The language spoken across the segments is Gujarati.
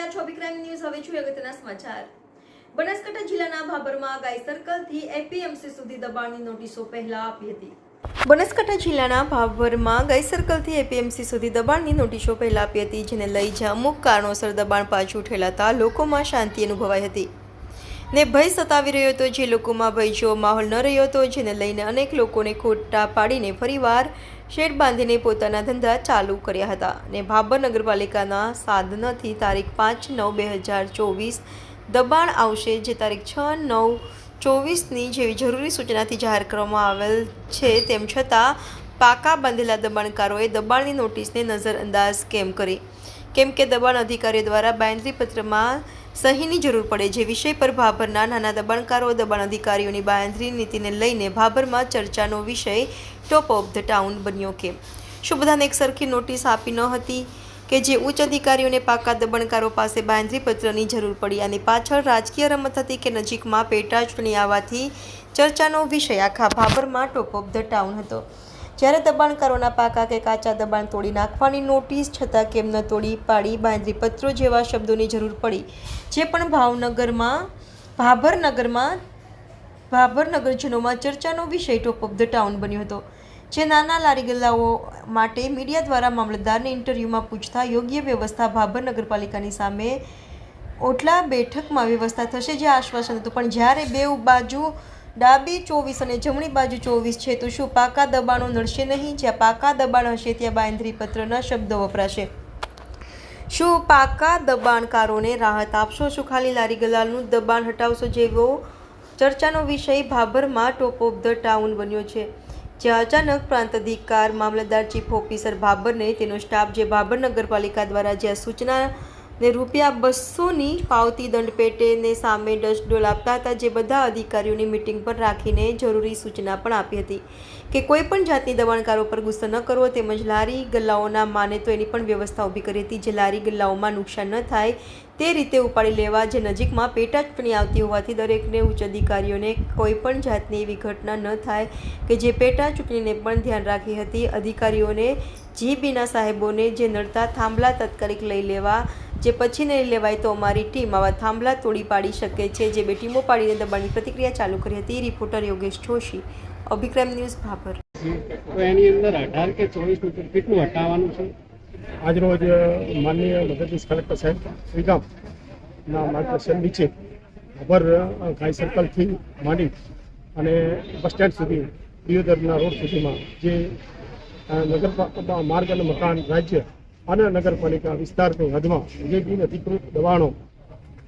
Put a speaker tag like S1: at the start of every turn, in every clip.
S1: રહ્યા છો ક્રાઇમ ન્યૂઝ હવે છું અગત્યના સમાચાર. બનાસકાંઠા જિલ્લાના ભાભરમાં ગાય સર્કલથી એપીએમસી સુધી દબાણની નોટિસો પહેલા આપી હતી. બનાસકાંઠા જિલ્લાના ભાભરમાં ગાય સર્કલથી એપીએમસી સુધી દબાણની નોટિસો પહેલા આપી હતી, જેને લઈ જ અમુક કારણોસર દબાણ પાછું ઠેલાતા લોકોમાં શાંતિ અનુભવાઈ હતી. ને ભય સતાવી રહ્યો હતો, જે લોકોમાં ભય જેવો માહોલ ન રહ્યો હતો, જેને લઈને અનેક લોકોને ખોટા પાડીને ફરીવાર શેડ બાંધીને પોતાના ધંધા ચાલુ કર્યા હતા. ને ભાબર નગરપાલિકાના સાધનથી તારીખ પાંચ નવ બે હજાર ચોવીસ દબાણ આવશે, જે તારીખ છ નવ ચોવીસની જેવી જરૂરી સૂચનાથી જાહેર કરવામાં આવેલ છે, તેમ છતાં પાકા બાંધેલા દબાણકારોએ દબાણની નોટિસને નજરઅંદાજ કેમ કરી? કેમ કે દબાણ અધિકારીઓ દ્વારા બાંયધરી પત્રમાં સહીની જરૂર પડે જે વિષય પર ભાભરના નાના દબાણકારો, દબાણ અધિકારીઓની બાંયધરી નીતિને લઈને ભાભરમાં ચર્ચાનો વિષય ટોપ ઓફ ધ ટાઉન બન્યો કે. શું બધાને એક સરખી નોટિસ આપી ન હતી કે જે ઉચ્ચ અધિકારીઓને પાકા દબાણકારો પાસે બાંધરી પત્રની જરૂર પડી અને પાછળ રાજકીય રમત હતી કે નજીકમાં પેટા ચૂંટણી આવવાથી ચર્ચાનો વિષય આખા ભાભરમાં ટોપ ઓફ ધ ટાઉન હતો. જ્યારે દબાણકારોના પાકા કે કાચા દબાણ તોડી નાખવાની નોટિસ, છતાં કેમ ન તોડી પાડી બાંધરી પત્રો જેવા શબ્દોની જરૂર પડી. જે પણ ભાવનગરમાં, ભાભરનગરમાં, ભાભરનગરજનોમાં ચર્ચાનો વિષય ટોપ ઓફ ધ ટાઉન બન્યો હતો, જે નાના લારી ગલ્લાઓ માટે મીડિયા દ્વારા મામલતદારને ઇન્ટરવ્યૂમાં પૂછતા યોગ્ય વ્યવસ્થા ભાભર નગરપાલિકાની સામે ઓટલા બેઠકમાં વ્યવસ્થા થશે જે આશ્વાસન હતું. પણ જ્યારે બે બાજુ ડાબી ચોવીસ અને જમણી બાજુ ચોવીસ છે. તો શું પાકા દબાણો નડશે નહીં? જ્યાં પાકા દબાણ હશે, ત્યાં બાંધરી પત્રના શબ્દો વપરાશે. શું પાકા દબાણકારોને રાહત આપશો? શું ખાલી લારી ગલાલનું દબાણ હટાવશો જેવો ચર્ચાનો વિષય ભાભરમાં ટોપ ઓફ ધ ટાઉન બન્યો છે. જ્યાં અચાનક પ્રાંત અધિકાર મામલતદાર ચીફ ઓફિસર ભાભરને તેનો સ્ટાફ જે ભાભર નગરપાલિકા દ્વારા જ્યાં સૂચના ને રૂપિયા બસોની પાવતી દંડ પેટે ને સામે ડસ્ટડોલ આપતા હતા, જે બધા અધિકારીઓની મિટિંગ પર રાખીને જરૂરી સૂચના પણ આપી હતી કે કોઈ પણ જાતની દબાણકારો પર ગુસ્સો ન કરવો તેમજ લારી ગલ્લાઓના માને તો એની પણ વ્યવસ્થા ઊભી કરી હતી, જે લારી ગલ્લાઓમાં નુકસાન ન થાય તે રીતે ઉપાડી લેવા જે નજીકમાં પેટા ચૂંટણી આવતી હોવાથી દરેકને ઉચ્ચ અધિકારીઓને કોઈ પણ જાતની એવી ઘટના ન થાય કે જે પેટા ચૂંટણીને પણ ધ્યાન રાખી હતી. અધિકારીઓને જીબીના સાહેબોને જે નડતા થાંભલા તાત્કાલિક લઈ લેવા જે પછી નહીં લેવાય તો અમારી ટીમ આવા થાંભલા તોડી પાડી શકે છે. જે બે ટીમો પાડીને દબાણની પ્રતિક્રિયા ચાલુ કરી હતી. રિપોર્ટર યોગેશ જોશી. અભિક્રમ ન્યૂઝ ભાભર.
S2: એની અંદર અઢાર કે ચોવીસ મીટર કેટલું હટાવવાનું છે?
S3: આજરોજ માનનીય મદદનીશ કલેક્ટર સાહેબ શ્રીગામના માર્ગદર્શન નીચે અભર ગાય સર્કલથી માંડી અને બસ સ્ટેન્ડ સુધી, દિયોદરના રોડ સુધીમાં જે નગર માર્ગ અને મકાન રાજ્ય અને નગરપાલિકા વિસ્તારની હદમાં જે બિન અધિકૃત દબાણો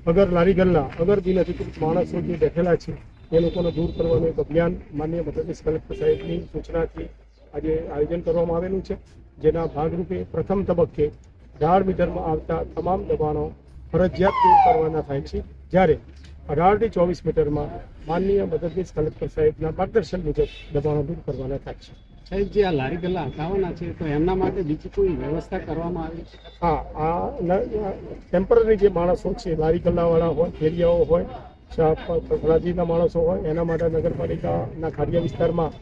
S3: અગર લારી ગલ્લા અગર બિનઅધિકૃત માણસો જે બેઠેલા છે, એ લોકોને દૂર કરવાનું એક અભિયાન માન્ય મદદનીશ કલેક્ટર સાહેબની સૂચનાથી આજે આયોજન કરવામાં આવેલું છે, જેના ભાગરૂપે પ્રથમ તબક્કે અઢાર મીટરમાં આવતા તમામ દબાણો ફરજિયાત દૂર કરવાના થાય છે. જ્યારે અઢારથી ચોવીસ મીટરમાં માનનીય મદદનીશ કલેક્ટર સાહેબના માર્ગદર્શન મુજબ દબાણો દૂર કરવાના થાય છે.
S2: સાહેબ જે આ લારી ગલ્લા હટાવવાના છે તો એમના માટે બીજી કોઈ વ્યવસ્થા કરવામાં આવી છે?
S3: હા આ ટેમ્પરરી જે માણસો છે લારી ગલ્લાવાળા હોય ફેરિયાઓ હોય ફરાજીના માણસો હોય એના માટે નગરપાલિકાના ખાડિયા વિસ્તારમાં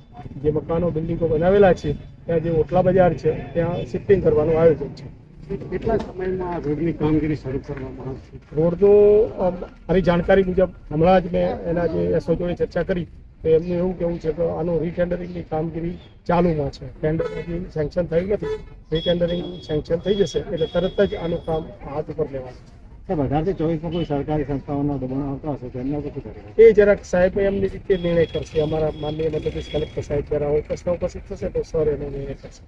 S3: જે મકાનો બિલ્ડિંગો બનાવેલા છે ત્યાં જે ઓટલા બજાર છે ત્યાં શિફ્ટિંગ કરવાનું આયોજન છે.
S2: કેટલા સમયમાં આ રોડની કામગીરી શરૂ કરવામાં આવશે?
S3: રોડ તો મારી જાણકારી મુજબ હમણાં જ મેં એના જે એસઓ જોડે ચર્ચા કરી તો એમનું એવું કેવું છે કે આનું રીટેન્ડરિંગની કામગીરી ચાલુમાં છે. ટેન્ડર સેન્કશન થયું નથી રીટેન્ડરિંગ સેન્કશન થઈ જશે એટલે તરત જ આનું કામ હાથ ઉપર લેવાનું.
S2: સાહેબ અઢારથી ચોવીસમાં કોઈ સરકારી સંસ્થાઓના દબાણ આવતા હશે તો એમના શું
S3: એ જરાક સાહેબ એમની રીતે નિર્ણય કરશે. અમારા માનનીય મતલબ કલેક્ટર સાહેબ જ્યારે આવો પ્રશ્ન ઉપસ્થિત થશે તો સર એનો નિર્ણય કરશે.